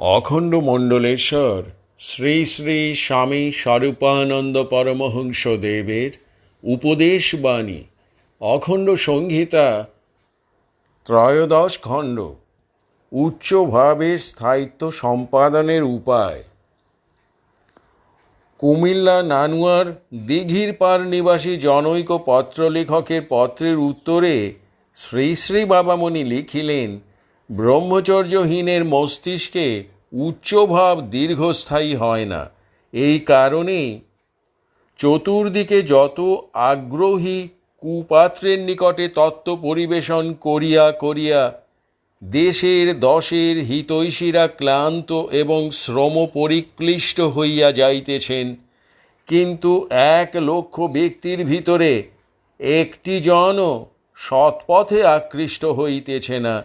অখণ্ড মণ্ডলেশ্বর শ্রী শ্রী স্বামী স্বরূপানন্দ পরমহংস দেবের উপদেশ বাণী, অখণ্ড সংহিতা, ত্রয়োদশ খণ্ড উচ্চভাবে স্থায়িত্ব সম্পাদনের উপায়। কুমিল্লা নানুয়ার দিঘির পার নিবাসী জনৈক পত্রলেখকের পত্রের উত্তরে শ্রী শ্রী বাবামণি লিখিলেন ব্রহ্মচর্যহীনের মস্তিষ্কে উচ্চভাব দীর্ঘস্থায়ী হয় না। এই কারণে চতুর্দিকে যত আগ্রহী কুপাত্রের নিকটে তত্ত্ব পরিবেশন করিয়া করিয়া দেশের দশের হিতৈষীরা ক্লান্ত এবং শ্রম পরিক্লিষ্ট হইয়া যাইতেছেন, কিন্তু এক লক্ষ ব্যক্তির ভিতরে একটি জনও সৎপথে আকৃষ্ট হইতেছে না।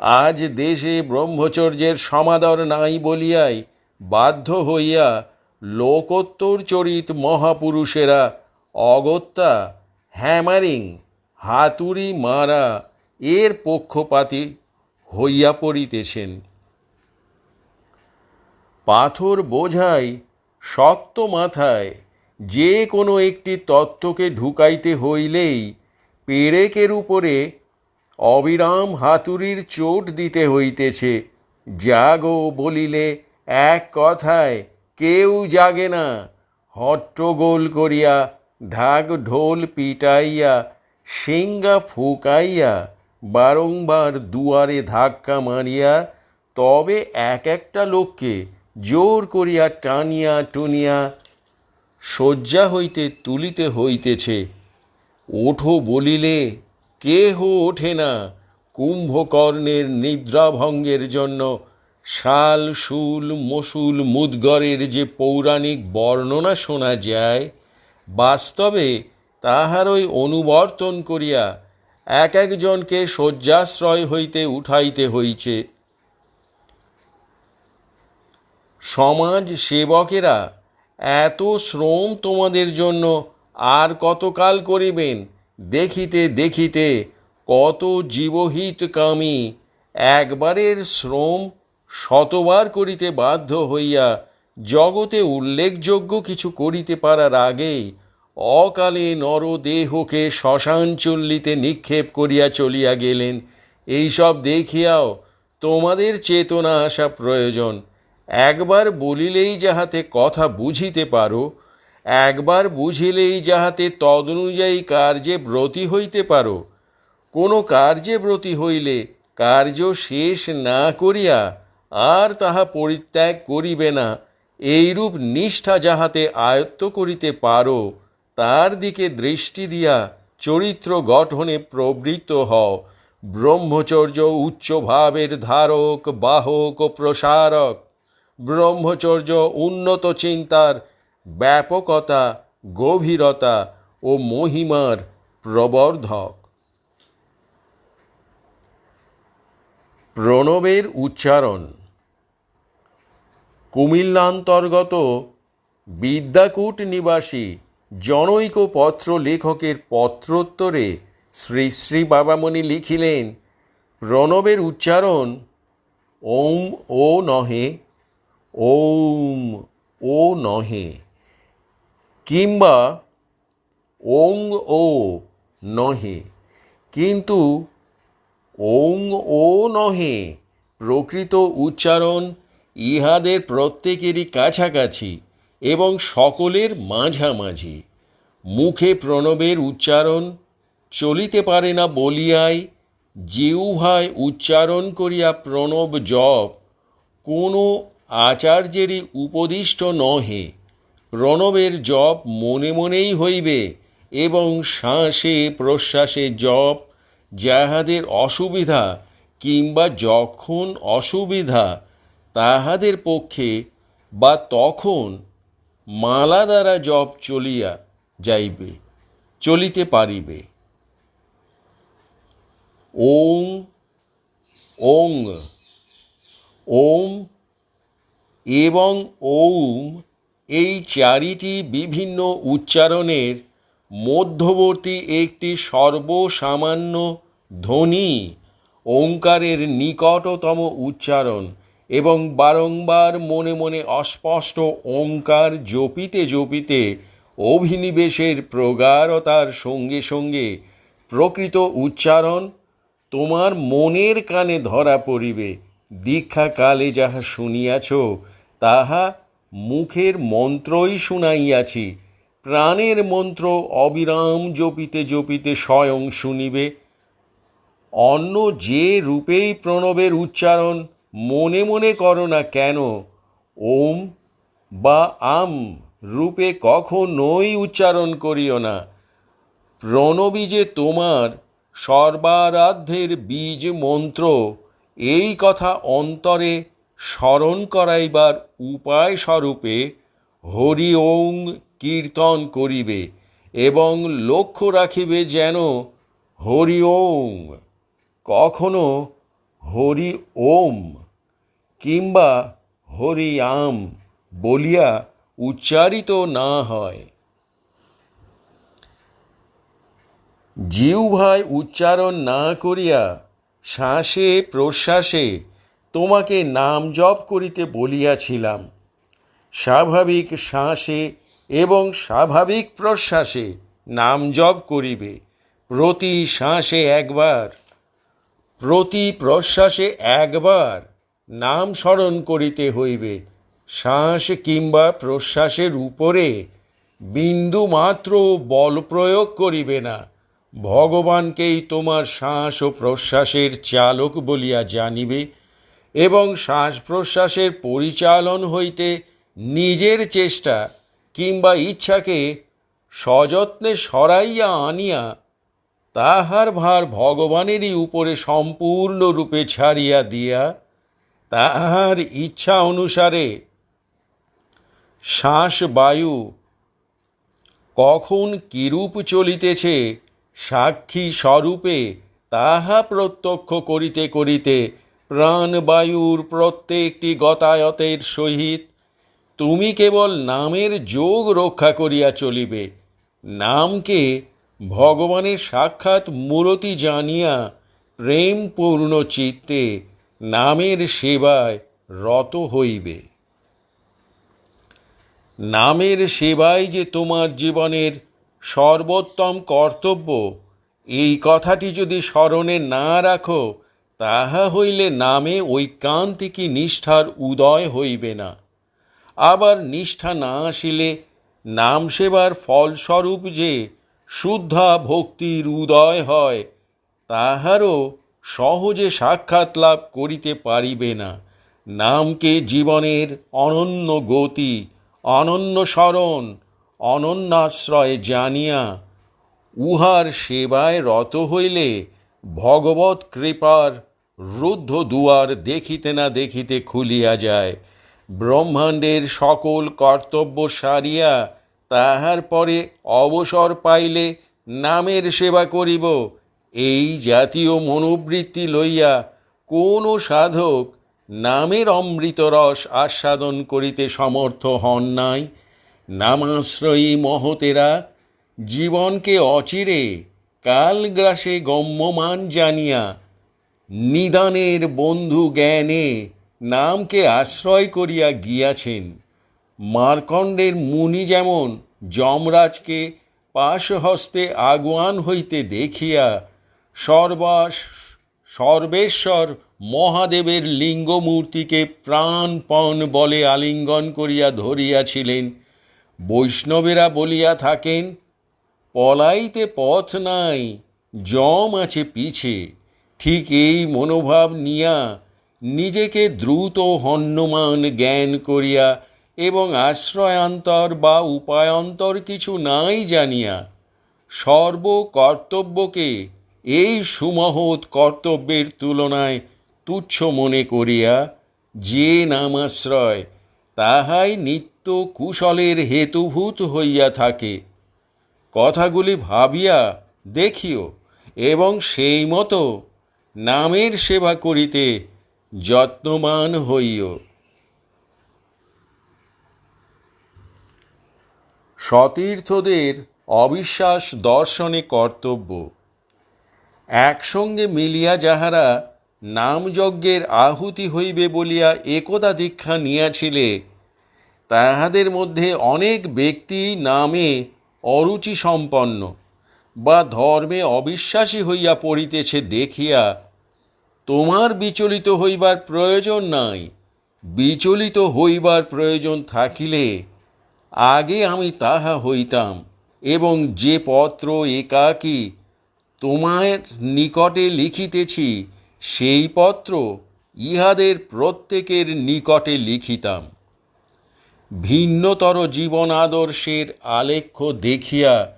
আজ দেশে ব্রহ্মচর্যের সমাদর নাই বলিয়াই বাধ্য হইয়া লোকোত্তর চরিত মহাপুরুষেরা অগত্যা হ্যামারিং, হাতুড়ি মারা এর পক্ষপাতী হইয়া পড়িতেছেন। পাথর বোঝাই শক্ত মাথায় যে কোনো একটি তত্ত্বকে ঢুকাইতে হইলেই পেরেকের উপরে অবিরাম হাতুড়ির চোট দিতে হইতেছে। জাগো বলিলে, এক কথায় কেউ জাগে না। হট্টগোল করিয়া, ঢাক ঢোল পিটাইয়া সিঙ্গা ফুকাইয়া, বারংবার দুয়ারে ধাক্কা মারিয়া, তবে এক একটা লোককে জোর করিয়া টানিয়া টুনিয়া শয্যা হইতে তুলিতে হইতেছে। ওঠো বলিলে কেহ ওঠে না কুম্ভকর্ণের নিদ্রাভঙ্গের জন্য। শাল, শুল মসুল মুদগরের যে পৌরাণিক বর্ণনা শোনা যায়, বাস্তবে তাহারই অনুবর্তন করিয়া এক একজনকে শয্যাশ্রয় হইতে উঠাইতে হইছে। সমাজ সেবকেরা এত শ্রম তোমাদের জন্য আর কতকাল করিবেন? দেখিতে দেখিতে কত জীবহিত জীবহিতকামী একবারের শ্রম শতবার করিতে বাধ্য হইয়া জগতে উল্লেখযোগ্য কিছু করিতে পারার আগেই অকালে নরদেহকে শ্মশানচল্লিতে নিক্ষেপ করিয়া চলিয়া গেলেন। এইসব দেখিয়াও তোমাদের চেতনা আসা প্রয়োজন। একবার বলিলেই যাহাতে কথা বুঝিতে পারো একবার বুঝিলেই যাহাতে তদনুযায়ী কার্যে ব্রতী হইতে পারো। কোনো কার্যে ব্রতী হইলে কার্য শেষ না করিয়া আর তাহা পরিত্যাগ করিবে না। এইরূপ নিষ্ঠা যাহাতে আয়ত্ত করিতে পারো, তার দিকে দৃষ্টি দিয়া চরিত্র গঠনে প্রবৃত্ত হও। ব্রহ্মচর্য উচ্চভাবের ধারক, বাহক ও প্রসারক। ব্রহ্মচর্য উন্নত চিন্তার ব্যাপকতা, গভীরতা ও মহিমার প্রবর্ধক। প্রণবের উচ্চারণ। কুমিল্লান্তর্গত বিদ্যাকূট নিবাসী জনৈক পত্র লেখকের পত্রোত্তরে শ্রী শ্রী বাবামণি লিখিলেন, প্রণবের উচ্চারণ, ওম ও নহে, ওম ও নহে। কিংবা ওং ও নহে। কিন্তু ওং ও নহে প্রকৃত উচ্চারণ ইহাদের প্রত্যেকেরই কাছাকাছি এবং সকলের মাঝামাঝি। মুখে প্রণবের উচ্চারণ চলিতে পারে না বলিয়াই জিউভায় উচ্চারণ করিয়া প্রণব জপ কোনো আচার্যেরই উপদিষ্ট নহে। প্রণবের জপ মনে মনেই হইবে এবং শ্বাসে প্রশ্বাসে জপ যাহাদের অসুবিধা কিংবা যখন অসুবিধা তাহাদের পক্ষে বা তখন মালা দ্বারা জপ চলিয়া যাইবে, চলিতে পারিবে। ওং ওং, ওম এবং ওম এই চারিটি বিভিন্ন উচ্চারণের মধ্যবর্তী একটি সর্বসামান্য ধ্বনি ওঙ্কারের নিকটতম উচ্চারণ এবং বারংবার মনে মনে অস্পষ্ট ওঙ্কার জপিতে জপিতে অভিনিবেশের প্রগাঢ়তার সঙ্গে সঙ্গে প্রকৃত উচ্চারণ তোমার মনের কানে ধরা পড়িবে। দীক্ষাকালে যাহা শুনিয়াছ, তাহা মুখের মন্ত্রই শুনাইয়াছি, প্রাণের মন্ত্র অবিরাম জপিতে জপিতে স্বয়ং শুনিবে। অন্য যে রূপেই প্রণবের উচ্চারণ, মনে মনে করো না কেন, ওম বা আম রূপে কখনোই উচ্চারণ করিও না। প্রণবী যে তোমার সর্বারাধ্যের বীজ মন্ত্র, এই কথা অন্তরে স্মরণ করাইবার উপায় স্বরূপে হরি ওং কীর্তন করিবে এবং লক্ষ্য রাখিবে যেন হরি ওং। কখনো হরি ওম কিংবা হরি আম বলিয়া উচ্চারিত না হয়। জিহ্বায় উচ্চারণ না করিয়া শ্বাসে প্রশ্বাসে তোমাকে নাম জপ করিতে বলিয়াছিলাম। স্বাভাবিক শ্বাসে এবং স্বাভাবিক প্রশ্বাসে নাম জপ করিবে প্রতি শ্বাসে একবার, প্রতি প্রশ্বাসে একবার নাম স্মরণ করিতে হইবে। শ্বাস কিংবা প্রশ্বাসের উপরে বিন্দু মাত্র বল প্রয়োগ করিবে না। ভগবানকেই তোমার শ্বাস ও প্রশ্বাসের চালক বলিয়া জানিবে। এবং শ্বাস প্রশ্বাসের পরিচালন হইতে নিজের চেষ্টা কিংবা ইচ্ছাকে সযত্নে সরাইয়া আনিয়া তাহার ভার ভগবানেরই উপরে সম্পূর্ণরূপে ছাড়িয়া দিয়া তাহার ইচ্ছা অনুসারে শ্বাস বায়ু কখন কিরূপ চলিতেছে সাক্ষী স্বরূপে তাহা প্রত্যক্ষ করিতে করিতে প্রাণবায়ুর প্রত্যেকটি গতায়তের সহিত তুমি কেবল নামের যোগ রক্ষা করিয়া চলিবে, নামকে ভগবানের সাক্ষাৎ মূরতি জানিয়া প্রেমপূর্ণ চিত্তে নামের সেবায় রত হইবে। নামের সেবাই যে তোমার জীবনের সর্বোত্তম কর্তব্য, এই কথাটি যদি স্মরণে না রাখো তাহা হইলে নামে ওই ঐকান্তিকী নিষ্ঠার উদয় হইবে না। আবার নিষ্ঠা না আসিলে নাম সেবার ফলস্বরূপ যে শুদ্ধা ভক্তির উদয় হয়, তাহারও সহজে সাক্ষাৎ লাভ করিতে পারিবে না। নামকে জীবনের অনন্য গতি, অনন্য স্মরণ, অনন্যাশ্রয় জানিয়া উহার সেবায় রত হইলে ভগবত কৃপার রুদ্ধ দুয়ার দেখিতে না দেখিতে খুলিয়া যায়। ব্রহ্মাণ্ডের সকল কর্তব্য সারিয়া তাহার পরে অবসর পাইলে নামের সেবা করিব। এই জাতীয় মনোবৃত্তি লইয়া কোনো সাধক নামের অমৃত রস আস্বাদন করিতে সমর্থ হন নাই। নামাশ্রয়ী মহতেরা, জীবনকে অচিরে কালগ্রাসে গম্যমান জানিয়া নিদানের বন্ধু জ্ঞানে নামকে আশ্রয় করিয়া গিয়াছেন। মার্কণ্ডের মুনি যেমন যমরাজকে পাশহস্তে আগুয়ান হইতে দেখিয়া সর্বাস সর্বেশ্বর মহাদেবের লিঙ্গমূর্তিকে প্রাণপণ বলে আলিঙ্গন করিয়া ধরিয়াছিলেন। বৈষ্ণবেরা বলিয়া থাকেন, পলাইতে পথ নাই জম আছে পিছে। ঠিক এই মনোভাব নিয়া নিজেকে দ্রুত হন্যমান জ্ঞান করিয়া এবং আশ্রয়ান্তর বা উপায়ন্তর কিছু নাই জানিয়া সর্বকর্তব্যকে এই সুমহৎ কর্তব্যের তুলনায় তুচ্ছ মনে করিয়া যে নামাশ্রয়, তাহাই নিত্য কুশলের হেতুভূত হইয়া থাকে। কথাগুলি ভাবিয়া দেখিও, এবং সেই মতো নামের সেবা করিতে যত্নবান হইও। সতীর্থদের অবিশ্বাস দর্শনে কর্তব্য। একসঙ্গে মিলিয়া যাহারা নামযজ্ঞের আহুতি হইবে বলিয়া একদা দীক্ষা নিয়াছিলে, তাহাদের মধ্যে অনেক ব্যক্তি নামে অরুচি সম্পন্ন বা ধর্মে অবিশ্বাসী হইয়া পড়িতেছে দেখিয়া তোমার বিচলিত হইবার প্রয়োজন নাই। বিচলিত হইবার প্রয়োজন থাকিলে আগে আমি তাহা হইতাম এবং যে পত্র একাকী তোমার নিকটে লিখিতেছি, সেই পত্র ইহাদের প্রত্যেকের নিকটে লিখিতাম। ভিন্নতর জীবন আদর্শের আলেখ্য দেখিয়া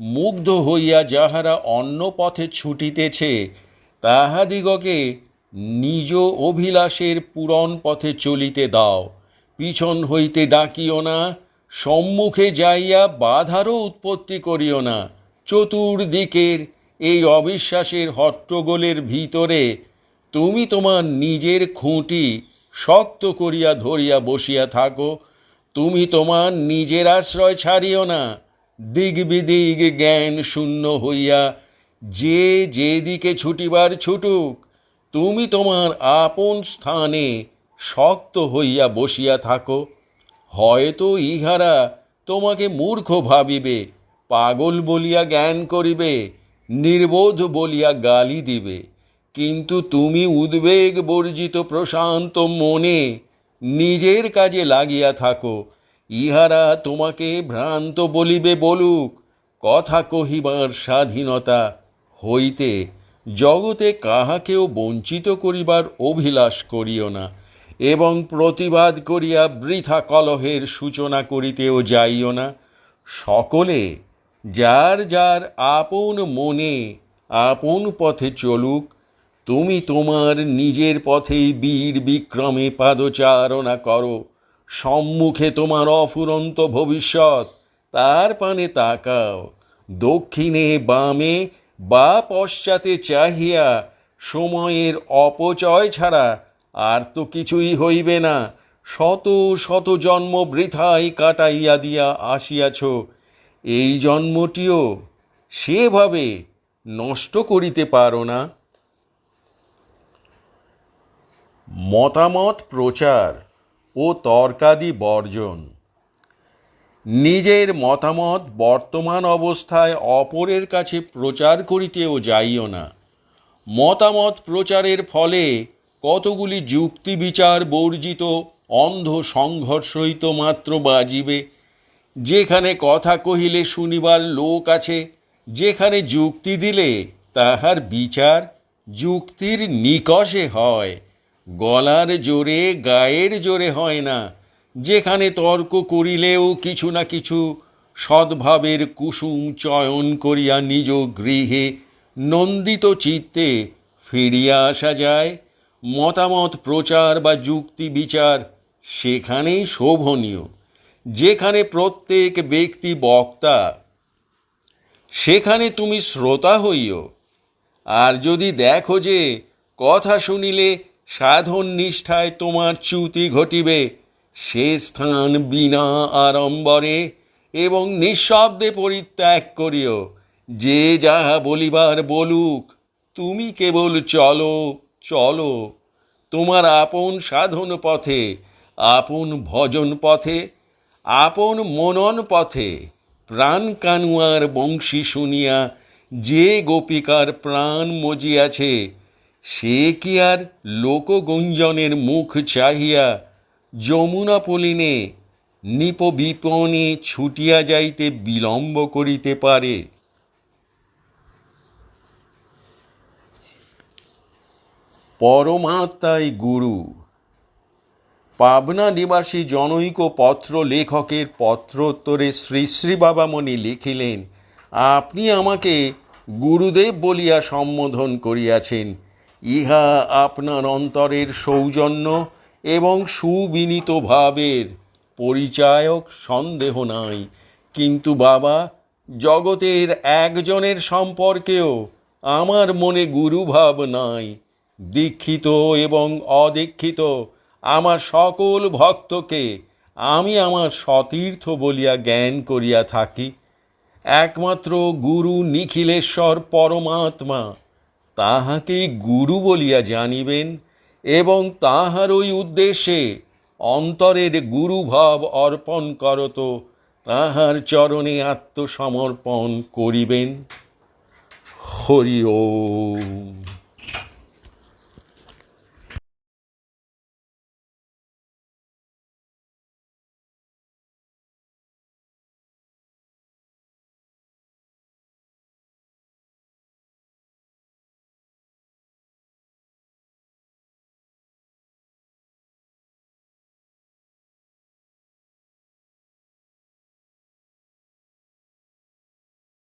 মুগ্ধ হইয়া যাহারা অন্য পথে ছুটিতেছে তাহাদিগকে নিজ অভিলাষের পূরণ পথে চলিতে দাও। পিছন হইতে ডাকিও না, সম্মুখে যাইয়া বাধারও উৎপত্তি করিও না। চতুর্দিকের এই অবিশ্বাসের হট্টগোলের ভিতরে তুমি তোমার নিজের খুঁটি শক্ত করিয়া ধরিয়া বসিয়া থাকো। তুমি তোমার নিজের আশ্রয় ছাড়িও না। দিগ বিদিগ জ্ঞান শূন্য হইয়া যে যেদিকে ছুটিবার ছুটুক, তুমি তোমার আপন স্থানে শক্ত হইয়া বসিয়া থাকো। হয়তো ইহারা তোমাকে মূর্খ ভাবিবে, পাগল বলিয়া জ্ঞান করিবে, নির্বোধ বলিয়া গালি দিবে। কিন্তু তুমি উদ্বেগ বর্জিত প্রশান্ত মনে নিজের কাজে লাগিয়া থাকো। ইহারা তোমাকে ভ্রান্ত বলিবে বলুক, কথা কহিবার স্বাধীনতা হইতে জগতে কাহাকেও বঞ্চিত করিবার অভিলাষ করিও না, এবং প্রতিবাদ করিয়া বৃথা কলহের সূচনা করিতেও যাইও না। সকলে, যার যার আপন মনে আপন পথে চলুক, তুমি তোমার নিজের পথেই বীর বিক্রমে পাদচারণা করো। সম্মুখে তোমার অফুরন্ত ভবিষ্যৎ, তার পানে তাকাও, দক্ষিণে বামে বা পশ্চাতে চাহিয়া সময়ের অপচয় ছাড়া আর তো কিছুই হইবে না। শত শত জন্ম বৃথাই কাটাইয়া দিয়া আসিয়াছ। এই জন্মটিও সেভাবে নষ্ট করিতে পারো না। মতামত প্রচার ও তর্কাদি বর্জন। নিজের মতামত বর্তমান অবস্থায় অপরের কাছে প্রচার করিতেও যাইও না। মতামত প্রচারের ফলে কতগুলি যুক্তি বিচার বর্জিত, অন্ধ সংঘর্ষই তো মাত্র বাজিবে। যেখানে কথা কহিলে শুনিবার লোক আছে, যেখানে যুক্তি দিলে তাহার বিচার যুক্তির নিকষে হয়। গলার জোরে, গায়ের জোরে হয় না। যেখানে তর্ক করিলেও কিছু না কিছু সদ্ভাবের কুসুম চয়ন করিয়া নিজ গৃহে নন্দিত চিত্তে ফিরিয়া আসা যায়। মতামত প্রচার বা যুক্তি বিচার সেখানেই শোভনীয়। যেখানে প্রত্যেক ব্যক্তি বক্তা, সেখানে তুমি শ্রোতা হইও। আর যদি দেখো যে কথা শুনিলে সাধন নিষ্ঠায় তোমার চ্যুতি ঘটিবে সে স্থান বিনা আড়ম্বরে এবং নিঃশব্দে পরিত্যাগ করিও। যে যাহা বলিবার বলুক, তুমি কেবল চলো চলো। তোমার আপন সাধন পথে, আপন ভজন পথে, আপন মনন পথে, প্রাণ কানুয়ার বংশী শুনিয়া যে গোপিকার প্রাণ মজিয়াছে, সে কি আর লোকগুঞ্জনের মুখ চাহিয়া যমুনা পলিনে নিপবিপনে ছুটিয়া যাইতে বিলম্ব করিতে পারে। পরমাত্মাই গুরু। পাবনা নিবাসী জনৈক পত্র লেখকের পত্রোত্তরে শ্রী শ্রী বাবামণি লিখিলেন, আপনি আমাকে গুরুদেব বলিয়া সম্বোধন করিয়াছেন। ইহা আপনার অন্তরের সৌজন্য এবং সুবিনীত ভাবের পরিচায়ক সন্দেহ নাই। কিন্তু বাবা, জগতের একজনের সম্পর্কেও আমার মনে গুরুভাব নাই। দীক্ষিত এবং অদীক্ষিত আমার সকল ভক্তকে আমি আমার সতীর্থ বলিয়া জ্ঞান করিয়া থাকি। একমাত্র গুরু নিখিলেশ্বর পরমাত্মা, তাহাকেই গুরু বলিয়া জানিবেন এবং তাহার ওই উদ্দেশ্যে অন্তরের গুরুভাব অর্পণ করত তাহার চরণে আত্মসমর্পণ করিবেন। হরি ওম।